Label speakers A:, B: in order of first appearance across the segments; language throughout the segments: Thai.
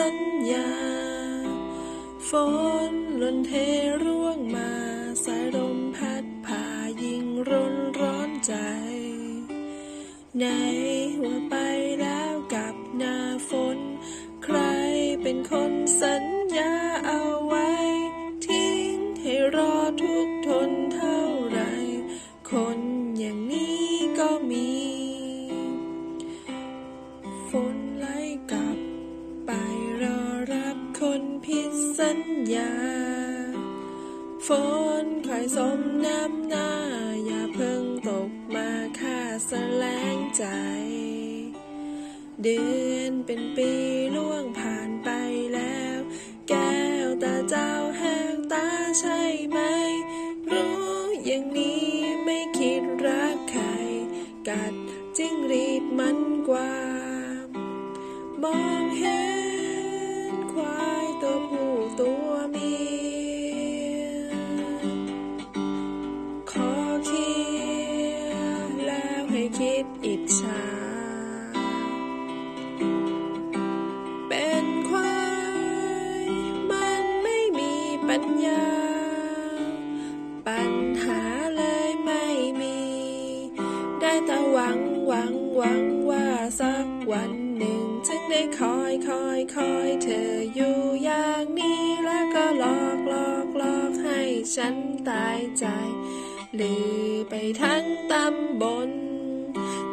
A: สัญญา ฝนล่นเทร่วงมา สายลมพัดพายิ่งร้อนร้อนใจ ไหนว่าไปแล้วกับหน้าฝน ใครเป็นคนสัญญาเอาไว้ ผิดสัญญา ฝนคอยสมน้ำหน้า อย่าเพิ่งตกมาค่าแสลงใจ เดือนเป็นปีล่วงผ่านไปแล้ว แก้วตาเจ้าแห้งตาใช่ไหม รู้อย่างนี้ไม่คิดรักใคร กัดจิ้งรีดมันกว่ามองเห็น ดอิจฉา เป็นควายมันไม่มีปัญญา ปัญหาเลยไม่มี ได้แต่หวังหวังหวังว่าสักวันหนึ่งถึงได้คอยคอยคอยเธออยู่อย่างนี้แล้วก็หลอกหลอกหลอกให้ฉันตายใจลือไปทั้งตำบล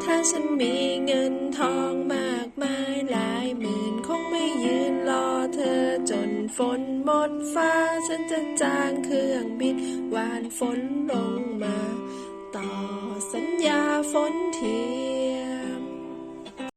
A: ถ้าฉันมีเงินทองมากมายหลายหมื่นคงไม่ยืนรอเธอจนฝนหมดฟ้า ฉันจะจ้างเครื่องบินหวานฝนลงมา ต่อสัญญาฝนที